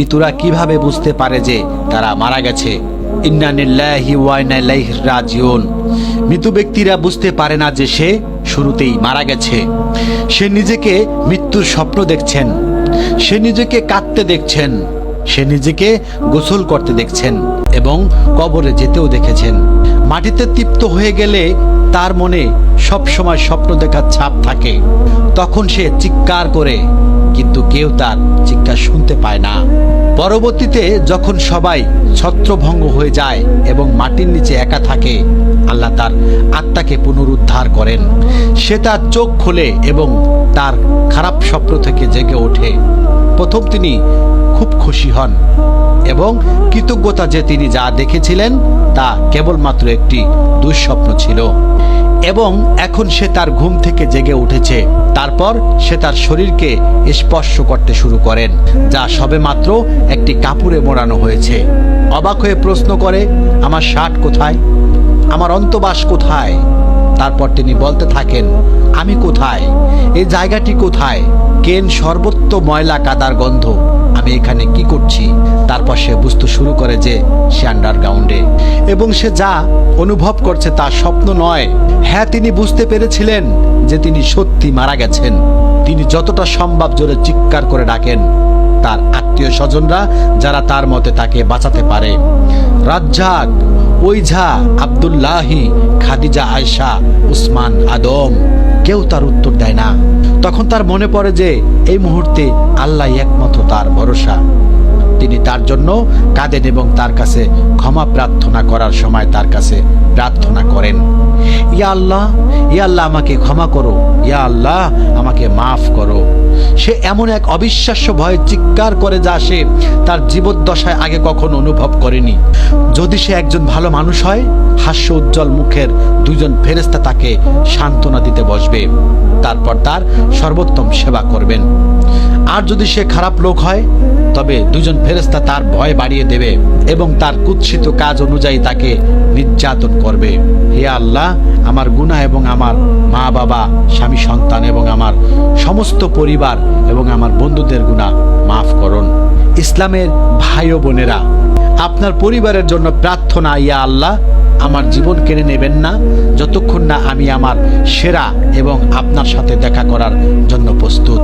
মৃতুরা কীভাবে বুঝতে পারে যে তারা মারা গেছে? ইন্নানিল্লাহি ওয়া রাজিউন। মৃত ব্যক্তিরা বুঝতে পারে না যে সে শুরুতেই মারা গেছে। সে নিজেকে মৃত্যুর স্বপ্ন দেখছেন। সে নিজেকে কাঁদতে দেখছেন। সে নিজেকে গোসল করতে দেখছেন এবং কবরে যেতেও দেখেছেন। মাটিতে তৃপ্ত হয়ে গেলে তার মনে সব সময় স্বপ্ন দেখার ছাপ থাকে। তখন সে চিৎকার করে কিন্তু কেউ তার চিৎকার শুনতে পায় না। পরবর্তীতে যখন সবাই ছত্রভঙ্গ হয়ে যায় এবং মাটির নিচে একা থাকে, আল্লাহ তার আত্মাকে পুনরুদ্ধার করেন। সে তার চোখ খোলে এবং তার খারাপ স্বপ্ন থেকে জেগে ওঠে। প্রথম তিনি খুব খুশি হন এবং কৃতজ্ঞতা যে তিনি যা দেখেছিলেন তা কেবলমাত্র একটি দুঃস্বপ্ন ছিল। এবং এখন সে তার ঘুম থেকে জেগে উঠেছে। তারপর সে তার শরীরকে স্পর্শ করতে শুরু করেন, যা সবেমাত্র একটি কাপড়ে মোড়ানো হয়েছে। অবাক হয়ে প্রশ্ন করে, আমার শার্ট কোথায়? আমার অন্তবাস কোথায়? তারপর তিনি বলতে থাকেন, আমি কোথায়? এই জায়গাটি কোথায়? কেন সর্বত্র ময়লা কাদার গন্ধ? আমি এখানে কি করছি? তারপর সে বুঝতে শুরু করে যে সে আন্ডারগ্রাউন্ডে এবং সে যা অনুভব করছে তা স্বপ্ন নয়। হ্যাঁ তিনি বুঝতে পেরেছিলেন যে তিনি সত্যি মারা গেছেন। তিনি যতটা সম্ভব জোরে চিৎকার করে ডাকেন। তার আত্মীয় স্বজনরা যারা তার মতে তাকে বাঁচাতে পারে। Razzak, ওইঝা, Abdullahi, Khadija Ayesha, Usman Adam কেউ তার উত্তর দেয় না। তখন তার মনে পড়ে যে, এই মুহূর্তে আল্লাহ একমাত্র তার ভরসা। তিনি তার জন্য কাঁদেন এবং তার কাছে ক্ষমা প্রার্থনা করার সময় তার কাছে প্রার্থনা করেন। ইয়া আল্লাহ ইয়া আল্লাহ আমাকে ক্ষমা করো। ইয়া আল্লাহ আমাকে মাফ করো। সে এমন এক অবিশ্বাস্য ভয়ে চিৎকার করে যা সে তার জীবদ্দশায় আগে কখনো অনুভব করেনি। যদি সে একজন ভালো মানুষ হয়, হাস্য উজ্জ্বল মুখের দুজন ফেরেস্তা তাকে সান্ত্বনা দিতে বসবে। তারপর তার সর্বোত্তম সেবা করবেন। আর যদি সে খারাপ লোক হয়, তবে দুজন ফেরেস্তা তার ভয় বাড়িয়ে দেবে এবং তার কুৎসিত কাজ অনুযায়ী তাকে নির্যাতন করবে। হে আল্লাহ, আমার গুনাহ এবং আমার মা বাবা স্বামী, সন্তান এবং আমার সমস্ত পরিবার এবং আমার বন্ধুদের গুণা মাফ করুন। ইসলামের ভাই ও বোনেরা, আপনার পরিবারের জন্য প্রার্থনা, ইয়া আল্লাহ, আমার জীবন কেড়ে নেবেন না, যতক্ষণ না আমি আমার সেরা এবং আপনার সাথে দেখা করার জন্য প্রস্তুত।